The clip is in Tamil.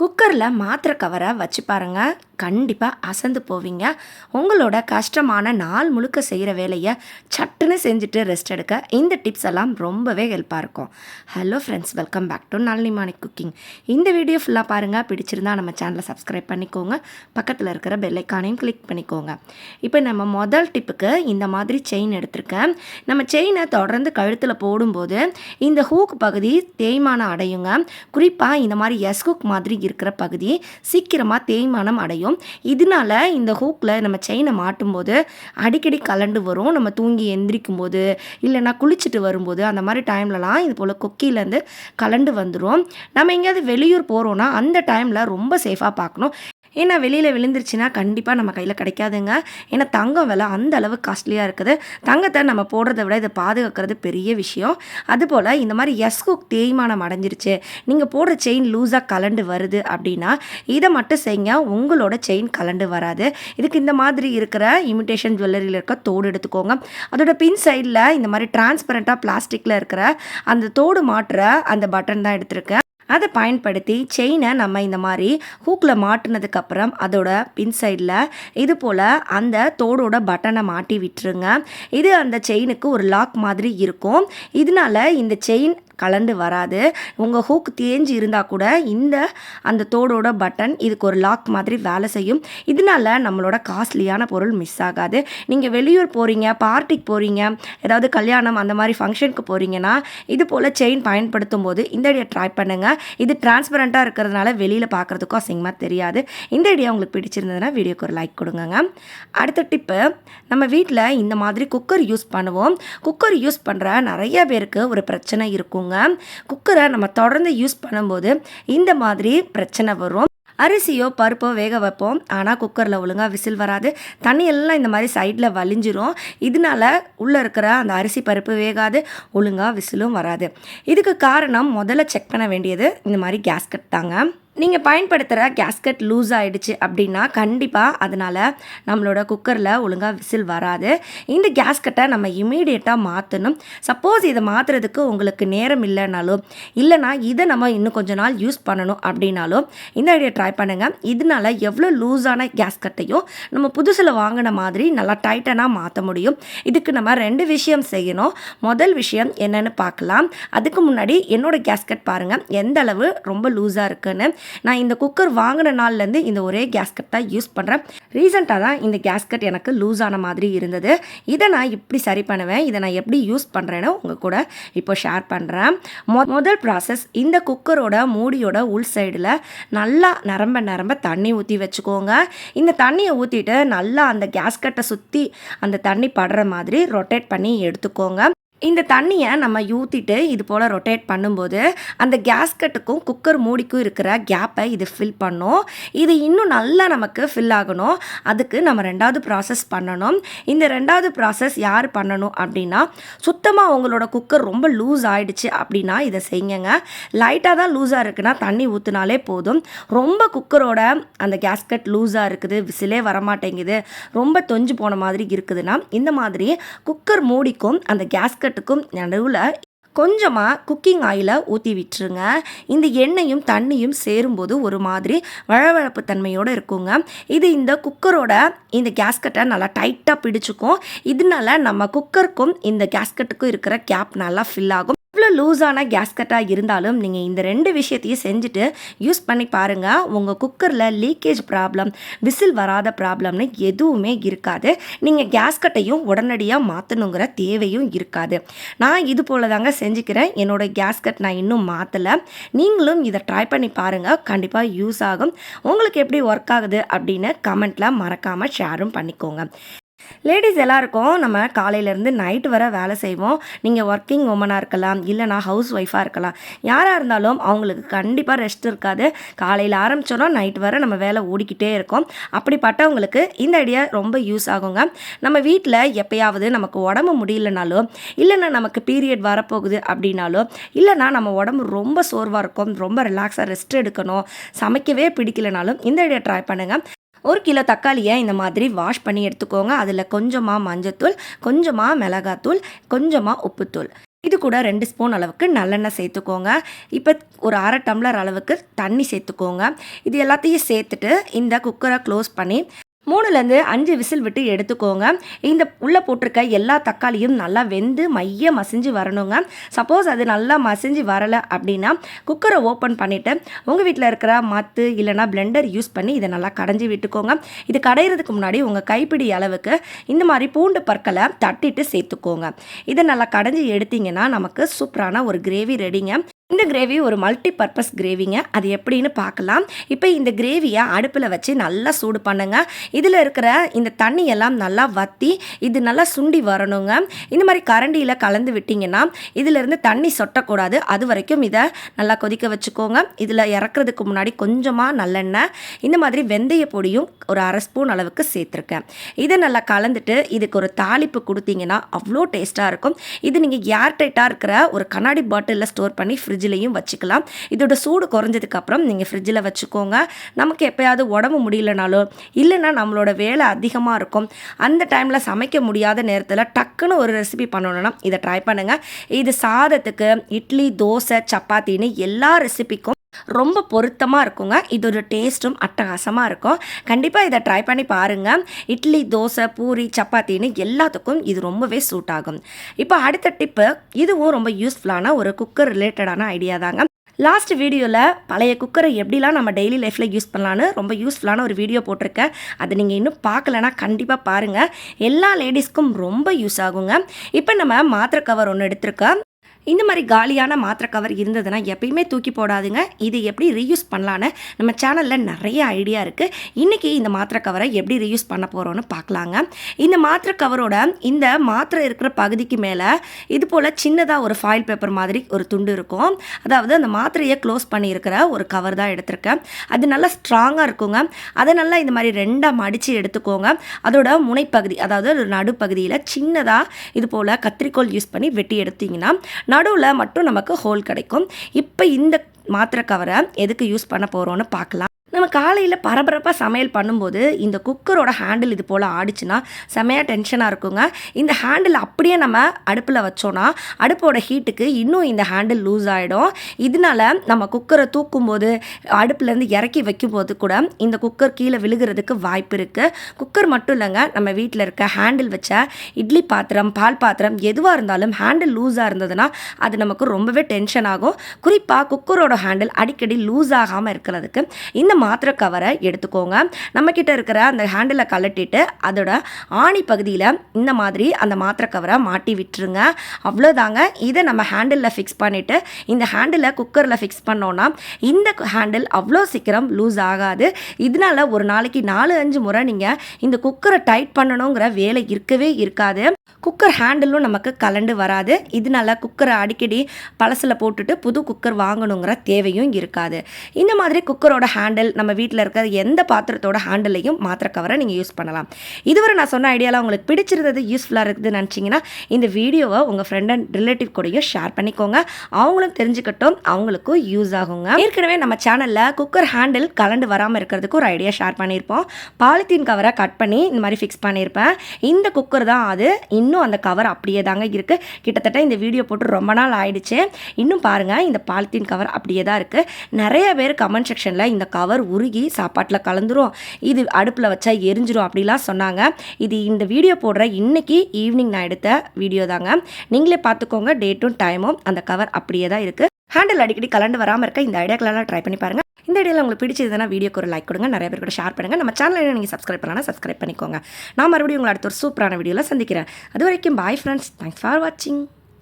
குக்கரில் மாத்திரை கவரை வச்சு பாருங்க. கண்டிப்பாக அசந்து போவீங்க. உங்களோட கஷ்டமான நாள் முழுக்க செய்கிற வேலையை சட்டுன்னு செஞ்சுட்டு ரெஸ்ட் எடுக்க இந்த டிப்ஸ் எல்லாம் ரொம்பவே ஹெல்ப்பாக இருக்கும். Hello friends welcome back to Nalinimani cooking இந்த வீடியோ ஃபுல்லாக பாருங்கள் பிடிச்சிருந்தா நம்ம சேனலை சப்ஸ்கிரைப் பண்ணிக்கோங்க. பக்கத்தில் இருக்கிற பெல்லைக்கானையும் கிளிக் பண்ணிக்கோங்க. இப்போ நம்ம முதல் டிப்புக்கு இந்த மாதிரி செயின் எடுத்திருக்கேன். நம்ம செயினை தொடர்ந்து கழுத்தில் போடும்போது இந்த ஹூக் பகுதி தேய்மானம் அடையுங்க. குறிப்பாக இந்த மாதிரி எஸ் ஹூக் மாதிரி இருக்கிற பகுதி சீக்கிரமாக தேய்மானம் அடையும். இதனால இந்த ஹூக்கில் நம்ம செயினை மாட்டும்போது அடிக்கடி கலண்டு வரும். நம்ம தூங்கி எந்திரிக்கும் போது இல்லைன்னா குளிச்சுட்டு வரும்போது அந்த மாதிரி டைம்லலாம் இது போல் கொக்கியிலேருந்து கலண்டு வந்துடும் நம்ம எங்கேயாவது வெளியூர் போகிறோன்னா அந்த டைமில் ரொம்ப சேஃபாக பார்க்கணும். ஏன்னா வெளியில் விழுந்துருச்சுன்னா கண்டிப்பாக நம்ம கையில் கிடைக்காதுங்க. ஏன்னா தங்கம் விலை அந்த அளவு காஸ்ட்லியாக இருக்குது. தங்கத்தை நம்ம போடுறத விட இதை பாதுகாக்கிறது பெரிய விஷயம். அதுபோல் இந்த மாதிரி எஸ்குக் தேய்மானம் அடைஞ்சிருச்சு. நீங்கள் போடுற செயின் லூஸாக கலண்டு வருது அப்படின்னா இதை மட்டும் செய்யுங்க. உங்களோட செயின் கலண்டு வராது. இதுக்கு இந்த மாதிரி இருக்கிற இமிட்டேஷன் ஜுவல்லரியில் இருக்க தோடு எடுத்துக்கோங்க. அதோட பின் சைடில் இந்த மாதிரி டிரான்ஸ்பரண்ட்டாக பிளாஸ்டிக்கில் இருக்கிற அந்த தோடு மாட்டுற அந்த பட்டன் தான் எடுத்திருக்கேன். அதை பயன்படுத்தி செயினை நம்ம இந்த மாதிரி ஹூக்கில் மாட்டினதுக்கப்புறம் அதோட பின் சைடில் இது போல் அந்த தோடோட பட்டனை மாட்டி விட்டுருங்க. இது அந்த செயினுக்கு ஒரு லாக் மாதிரி இருக்கும். இதனால இந்த செயின் கலந்து வராது. உங்கள் ஹூக் தேஞ்சு இருந்தால் கூட இந்த அந்த தோடோட பட்டன் இதுக்கு ஒரு லாக் மாதிரி வேலை செய்யும். இதனால நம்மளோட காஸ்ட்லியான பொருள் மிஸ் ஆகாது. நீங்கள் வெளியூர் போகிறீங்க பார்ட்டிக்கு போகிறீங்க ஏதாவது கல்யாணம் அந்த மாதிரி ஃபங்க்ஷனுக்கு போகிறீங்கன்னா இது போல் செயின் பயன்படுத்தும் போது இந்த ஐடியா ட்ரை பண்ணுங்கள் இது டிரான்ஸ்பரண்ட்டாக இருக்கிறதுனால வெளியில் பார்க்குறதுக்கும் அசிங்கமாக தெரியாது. இந்த ஐடியா உங்களுக்கு பிடிச்சிருந்ததுன்னா வீடியோக்கு ஒரு லைக் கொடுங்க அடுத்த டிப்பு நம்ம வீட்டில் இந்த மாதிரி குக்கர் யூஸ் பண்ணுவோம். குக்கர் யூஸ் பண்ணுற நிறைய பேருக்கு ஒரு பிரச்சனை இருக்குங்க. குக்கரை நம்ம தொடர்ந்து யூஸ் பண்ணும்போது இந்த மாதிரி பிரச்சனை வரும். அரிசியோ பருப்போ வேக வைப்போம். ஆனால் குக்கரில் ஒழுங்காக விசில் வராது. தண்ணி எல்லாம் இந்த மாதிரி சைடில் வலிஞ்சிரும். இதனால உள்ளே இருக்கிற அந்த அரிசி பருப்பு வேகாது. ஒழுங்காக விசிலும் வராது. இதுக்கு காரணம் முதல்ல செக் பண்ண வேண்டியது இந்த மாதிரி கேஸ்கட் தாங்க. நீங்கள் பயன்படுத்துகிற கேஸ்கட் லூஸ் ஆகிடுச்சு அப்படின்னா கண்டிப்பாக அதனால் நம்மளோட குக்கரில் ஒழுங்காக விசில் வராது. இந்த கேஸ்கட்டை நம்ம இமீடியட்டாக மாற்றணும் சப்போஸ் இதை மாற்றுறதுக்கு உங்களுக்கு நேரம் இல்லைனாலும் இல்லைனா இதை நம்ம இன்னும் கொஞ்ச நாள் யூஸ் பண்ணணும் அப்படின்னாலும் இந்த ஐடியா ட்ரை பண்ணுங்கள் இதனால எவ்வளோ லூஸான கேஸ்கட்டையும் நம்ம புதுசில் வாங்கின மாதிரி நல்லா டைட்டனாக மாற்ற முடியும். இதுக்கு நம்ம ரெண்டு விஷயம் செய்யணும். முதல் விஷயம் என்னென்னு பார்க்கலாம். அதுக்கு முன்னாடி என்னோட கேஸ்கட் பாருங்கள் எந்த அளவு ரொம்ப லூஸாக இருக்குன்னு. நான் இந்த குக்கர் வாங்கின நாள்லேருந்து இந்த ஒரே கேஸ்கட் தான் யூஸ் பண்ணுறேன் ரீசெண்டாக தான் இந்த கேஸ்கட் எனக்கு லூஸ் ஆன மாதிரி இருந்தது. இதை நான் இப்படி சரி பண்ணுவேன். இதை நான் எப்படி யூஸ் பண்ணுறேன்னு உங்கள் கூட இப்போ ஷேர் பண்ணுறேன் மொ முதல் ப்ராசஸ் இந்த குக்கரோட மூடியோட உள் சைடில் நல்லா நரம்ப நரம்ப தண்ணி ஊற்றி வச்சுக்கோங்க. இந்த தண்ணியை ஊற்றிட்டு நல்லா அந்த கேஸ்கட்டை சுற்றி அந்த தண்ணி படுற மாதிரி ரொட்டேட் பண்ணி எடுத்துக்கோங்க. இந்த தண்ணியை நம்ம ஊற்றிட்டு இது போல் ரொட்டேட் பண்ணும்போது அந்த கேஸ்கட்டுக்கும் குக்கர் மூடிக்கும் இருக்கிற கேப்பை இது ஃபில் பண்ணும். இது இன்னும் நல்லா நமக்கு ஃபில் ஆகணும். அதுக்கு நம்ம ரெண்டாவது ப்ராசஸ் பண்ணணும். இந்த ரெண்டாவது ப்ராசஸ் யார் பண்ணணும் அப்படின்னா சுத்தமாக உங்களோட குக்கர் ரொம்ப லூஸ் ஆகிடுச்சு அப்படின்னா இதை செய்யுங்க. லைட்டாக தான் லூஸாக இருக்குன்னா தண்ணி ஊற்றினாலே போதும். ரொம்ப குக்கரோட அந்த கேஸ்கட் லூஸாக இருக்குது விசிலே வரமாட்டேங்குது ரொம்ப தொஞ்சு போன மாதிரி இருக்குதுன்னா இந்த மாதிரி குக்கர் மூடிக்கும் அந்த கேஸ்கட் கேஸ்கட்டுக்கும் நடுவில் கொஞ்சமாக குக்கிங் ஆயிலை ஊற்றி விட்டுருங்க. இந்த எண்ணெயும் தண்ணியும் சேரும்போது ஒரு மாதிரி வழவழப்பு தன்மையோடு இருக்குங்க. இது இந்த குக்கரோட இந்த கேஸ்கட்டை நல்லா டைட்டாக பிடிச்சிக்கும். இதனால நம்ம குக்கருக்கும் இந்த கேஸ்கட்டுக்கும் இருக்கிற கேப் நல்லா ஃபில் ஆகும். எவ்வளோ லூஸான கேஸ்கட்டாக இருந்தாலும் நீங்கள் இந்த ரெண்டு விஷயத்தையும் செஞ்சுட்டு யூஸ் பண்ணி பாருங்கள் உங்கள் குக்கரில் லீக்கேஜ் ப்ராப்ளம் விசில் வராத ப்ராப்ளம்னு எதுவுமே இருக்காது. நீங்கள் கேஸ்கட்டையும் உடனடியாக மாற்றணுங்கிற தேவையும் இருக்காது. நான் இது போல் தாங்க செஞ்சுக்கிறேன். என்னோடய கேஸ்கட் நான் இன்னும் மாற்றலை நீங்களும் இதை ட்ரை பண்ணி பாருங்கள் கண்டிப்பாக யூஸ் ஆகும். உங்களுக்கு எப்படி ஒர்க் ஆகுது அப்படின்னு கமெண்ட்டில் மறக்காமல் ஷேரும் பண்ணிக்கோங்க. லேடிஸ் எல்லாருக்கும் நம்ம காலையிலேருந்து நைட் வர வேலை செய்வோம். நீங்கள் ஒர்க்கிங் உமனாக இருக்கலாம் இல்லைனா ஹவுஸ் ஒய்ஃபாக இருக்கலாம். யாராக இருந்தாலும் அவங்களுக்கு கண்டிப்பாக ரெஸ்ட் இருக்காது. காலையில் ஆரம்பித்தோன்னா நைட் வர நம்ம வேலை ஓடிக்கிட்டே இருக்கோம். அப்படிப்பட்டவங்களுக்கு இந்த ஐடியா ரொம்ப யூஸ் ஆகுங்க. நம்ம வீட்டில் எப்பயாவது நமக்கு உடம்பு முடியலனாலோ இல்லைன்னா நமக்கு பீரியட் வரப்போகுது அப்படின்னாலோ இல்லைனா நம்ம உடம்பு ரொம்ப சோர்வாக இருக்கும் ரொம்ப ரிலாக்ஸாக ரெஸ்ட் எடுக்கணும் சமைக்கவே பிடிக்கலனாலும் இந்த ஐடியா ட்ரை பண்ணுங்கள் ஒரு கிலோ தக்காளியை இந்த மாதிரி வாஷ் பண்ணி எடுத்துக்கோங்க. அதில் கொஞ்சமாக மஞ்சத்தூள் கொஞ்சமாக மிளகாத்தூள் கொஞ்சமாக உப்புத்தூள். இது கூட ரெண்டு ஸ்பூன் அளவுக்கு நல்லெண்ணெய் சேர்த்துக்கோங்க. இப்போ ஒரு அரை டம்ளர் அளவுக்கு தண்ணி சேர்த்துக்கோங்க. இது எல்லாத்தையும் சேர்த்துட்டு இந்த குக்கரை க்ளோஸ் பண்ணி மூணுலேருந்து அஞ்சு விசில் விட்டு எடுத்துக்கோங்க. இந்த உள்ளே போட்டிருக்க எல்லா தக்காளியும் நல்லா வெந்து மைய மசிஞ்சு வரணுங்க. சப்போஸ் அது நல்லா மசிஞ்சு வரலை அப்படின்னா குக்கரை ஓப்பன் பண்ணிவிட்டு உங்கள் வீட்டில் இருக்கிற மத்து இல்லைனா பிளெண்டர் யூஸ் பண்ணி இதை நல்லா கடைஞ்சி விட்டுக்கோங்க. இது கடையிறதுக்கு முன்னாடி உங்கள் கைப்பிடி அளவுக்கு இந்த மாதிரி பூண்டு பற்களை தட்டிட்டு சேர்த்துக்கோங்க. இதை நல்லா கடைஞ்சி எடுத்தீங்கன்னா நமக்கு சூப்பரான ஒரு கிரேவி ரெடிங்க இந்த கிரேவி ஒரு மல்டி பர்பஸ் கிரேவிங்க அது எப்படின்னு பார்க்கலாம். இப்போ இந்த கிரேவியை அடுப்பில் வச்சு நல்லா சூடு பண்ணுங்க. இதில் இருக்கிற இந்த தண்ணி எல்லாம் நல்லா வற்றி இது நல்லா சுண்டி வரணுங்க. இந்த மாதிரி கரண்டியில் கலந்து விட்டிங்கன்னா இதிலிருந்து தண்ணி சொட்டக்கூடாது. அது வரைக்கும் இதை நல்லா கொதிக்க வச்சுக்கோங்க. இதில் இறக்குறதுக்கு முன்னாடி கொஞ்சமாக நல்லெண்ணெய் இந்த மாதிரி வெந்தய பொடியும் ஒரு அரை ஸ்பூன் அளவுக்கு சேர்த்துருக்கேன். இதை நல்லா கலந்துட்டு இதுக்கு ஒரு தாளிப்பு கொடுத்தீங்கன்னா அவ்வளோ டேஸ்ட்டாக இருக்கும். இது நீங்கள் ஏர் டைட்டாக இருக்கிற ஒரு கண்ணாடி பாட்டிலில் ஸ்டோர் பண்ணி ஃப்ரிட்ஜ்லேயும் வச்சுக்கலாம். இதோட சூடு குறைஞ்சதுக்கப்புறம் நீங்கள் ஃப்ரிட்ஜில் வச்சுக்கோங்க. நமக்கு எப்போயாவது உடம்பு முடியலனாலோ இல்லைன்னா நம்மளோட வேலை அதிகமாக இருக்கும். அந்த டைமில் சமைக்க முடியாத நேரத்தில் டக்குன்னு ஒரு ரெசிபி பண்ணணும்னா இதை ட்ரை பண்ணுங்கள் இது சாதத்துக்கு இட்லி தோசை சப்பாத்தின்னு எல்லா ரெசிபிக்கும் ரொம்ப பொருத்தமாக இருக்குங்க. இதோட டேஸ்ட்டும் அட்டகாசமாக இருக்கும். கண்டிப்பாக இதை ட்ரை பண்ணி பாருங்கள் இட்லி தோசை பூரி சப்பாத்தின்னு எல்லாத்துக்கும் இது ரொம்பவே சூட் ஆகும். இப்போ அடுத்த டிப்பு இதுவும் ரொம்ப யூஸ்ஃபுல்லான ஒரு குக்கர் ரிலேட்டடான ஐடியா தாங்க. லாஸ்ட் வீடியோவில் பழைய குக்கரை எப்படிலாம் நம்ம டெய்லி லைஃப்பில் யூஸ் பண்ணலான்னு ரொம்ப யூஸ்ஃபுல்லான ஒரு வீடியோ போட்டிருக்கேன். அதை நீங்கள் இன்னும் பார்க்கலனா கண்டிப்பாக பாருங்கள் எல்லா லேடிஸ்க்கும் ரொம்ப யூஸ் ஆகுங்க. இப்போ நம்ம மாத்திரை கவர் ஒன்று எடுத்திருக்கோம். இந்த மாதிரி காலியான மாத்திரை கவர் இருந்ததுன்னா எப்பயுமே தூக்கி போடாதுங்க. இது எப்படி ரீயூஸ் பண்ணலான்னு நம்ம சேனலில் நிறைய ஐடியா இருக்குது இன்றைக்கி இந்த மாத்திரை கவரை எப்படி ரீயூஸ் பண்ண போகிறோன்னு பார்க்கலாங்க. இந்த மாத்திரை கவரோட இந்த மாத்திரை இருக்கிற பகுதிக்கு மேலே இது போல் சின்னதாக ஒரு ஃபாயில் பேப்பர் மாதிரி ஒரு துண்டு இருக்கும். அதாவது அந்த மாத்திரையை க்ளோஸ் பண்ணியிருக்கிற ஒரு கவர் தான் எடுத்திருக்கேன். அது நல்லா ஸ்ட்ராங்காக இருக்குங்க. அதை நல்லா இந்த மாதிரி ரெண்டாக மடித்து எடுத்துக்கோங்க. அதோட முனைப்பகுதி அதாவது நடுப்பகுதியில் சின்னதாக இது போல் கத்திரிக்கோல் யூஸ் பண்ணி வெட்டி எடுத்தீங்கன்னா நடுவில் மட்டும் நமக்கு ஹோல் கிடைக்கும். இப்போ இந்த மாத்திரை கவரை எதுக்கு யூஸ் பண்ண போகிறோன்னு பார்க்கலாம். நம்ம காலையில் பரபரப்பாக சமையல் பண்ணும்போது இந்த குக்கரோட ஹேண்டில் இது போல் ஆடிச்சுன்னா செமையாக டென்ஷனாக இருக்குங்க. இந்த ஹேண்டில் அப்படியே நம்ம அடுப்பில் வச்சோன்னா அடுப்போட ஹீட்டுக்கு இன்னும் இந்த ஹேண்டில் லூஸ் ஆகிடும் இதனால நம்ம குக்கரை தூக்கும்போது அடுப்புலேருந்து இறக்கி வைக்கும்போது கூட இந்த குக்கர் கீழே விழுகிறதுக்கு வாய்ப்பு இருக்குது குக்கர் மட்டும் இல்லைங்க நம்ம வீட்டில் இருக்க ஹேண்டில் வச்ச இட்லி பாத்திரம் பால் பாத்திரம் எதுவாக இருந்தாலும் ஹேண்டில் லூஸாக இருந்ததுன்னா அது நமக்கு ரொம்பவே டென்ஷன் ஆகும். குறிப்பாக குக்கரோட ஹேண்டில் அடிக்கடி லூஸ் ஆகாமல் இருக்கிறதுக்கு இந்த மாத்திரை கவரை எடுத்துக்கோங்க. நம்மக்கிட்ட இருக்கிற அந்த ஹேண்டிலை கலட்டிட்டு அதோட ஆணி பகுதியில் இந்த மாதிரி அந்த மாத்திரை கவரை மாட்டி விட்டுருங்க. அவ்வளோதாங்க இதை நம்ம ஹேண்டிலில் ஃபிக்ஸ் பண்ணிவிட்டு இந்த ஹேண்டிலை குக்கரில் ஃபிக்ஸ் பண்ணோன்னா இந்த ஹேண்டில் அவ்வளோ சீக்கிரம் லூஸ் ஆகாது. இதனால ஒரு நாளைக்கு நாலு அஞ்சு முறை நீங்கள் இந்த குக்கரை டைட் பண்ணணுங்கிற வேலை இருக்கவே இருக்காது. குக்கர் ஹேண்டிலும் நமக்கு கலண்டு வராது. இதனால குக்கரை அடிக்கடி பழசில் போட்டுட்டு புது குக்கர் வாங்கணுங்கிற தேவையும் இருக்காது. இந்த மாதிரி குக்கரோட ஹேண்டில் நம்ம வீட்டில் இருக்கிற எந்த பாத்திரத்தோட ஹேண்டிலையும் மாத்திரை கவரை நீங்கள் யூஸ் பண்ணலாம். இதுவரை நான் சொன்ன ஐடியாவில் உங்களுக்கு பிடிச்சிருந்தது யூஸ்ஃபுல்லாக இருக்குதுன்னு நினச்சிங்கன்னா இந்த வீடியோவை உங்கள் ஃப்ரெண்ட் அண்ட் ரிலேட்டிவ் கூடயும் ஷேர் பண்ணிக்கோங்க. அவங்களும் தெரிஞ்சுக்கட்டும் அவங்களுக்கும் யூஸ் ஆகுங்க. ஏற்கனவே நம்ம சேனலில் குக்கர் ஹேண்டில் கலண்டு வராமல் இருக்கிறதுக்கு ஒரு ஐடியா ஷேர் பண்ணியிருப்போம். பாலித்தீன் கவரை கட் பண்ணி இந்த மாதிரி ஃபிக்ஸ் பண்ணியிருப்பேன். இந்த குக்கர் தான் அது. இன்னும் அந்த கவர் அப்படியே தாங்க இருக்குது கிட்டத்தட்ட இந்த வீடியோ போட்டு ரொம்ப நாள் ஆயிடுச்சு. இன்னும் பாருங்கள் இந்த பாலித்தீன் கவர் அப்படியே தான் இருக்குது நிறைய பேர் கமெண்ட் செக்ஷனில் இந்த கவர் உருகி சாப்பாட்டில் கலந்துரும். இது அடுப்பில் வச்சா எரிஞ்சிரும் அப்படிலாம் சொன்னாங்க. இது இந்த வீடியோ போடுற இன்னைக்கு ஈவினிங் நான் எடுத்த வீடியோ தாங்க. நீங்களே பார்த்துக்கோங்க டேட்டும் டைமும் அந்த கவர் அப்படியே தான் இருக்குது ஹேண்டில் அடிக்கடி கலண்டு வராமல் இருக்க இந்த ஐடியாக்கெல்லாம் ட்ரை பண்ணி பாருங்கள் இந்த ஐடியாவில் உங்களுக்கு பிடிச்சதுன்னா வீடியோக்கு ஒரு லைக் கொடுங்க. நிறைய பேர் கூட ஷேர் பண்ணுங்கள் நம்ம சேனலில் நீங்கள் சப்ஸ்கிரைப் பண்ணலாம் சப்ஸ்கிரைப் பண்ணிக்கோங்க. நான் மறுபடியும் உங்களை அடுத்த ஒரு சூப்பரான வீடியோவில் சந்திக்கிறேன். அது வரைக்கும் பாய் ஃப்ரெண்ட்ஸ் தேங்க்ஸ் ஃபார் வாட்சிங்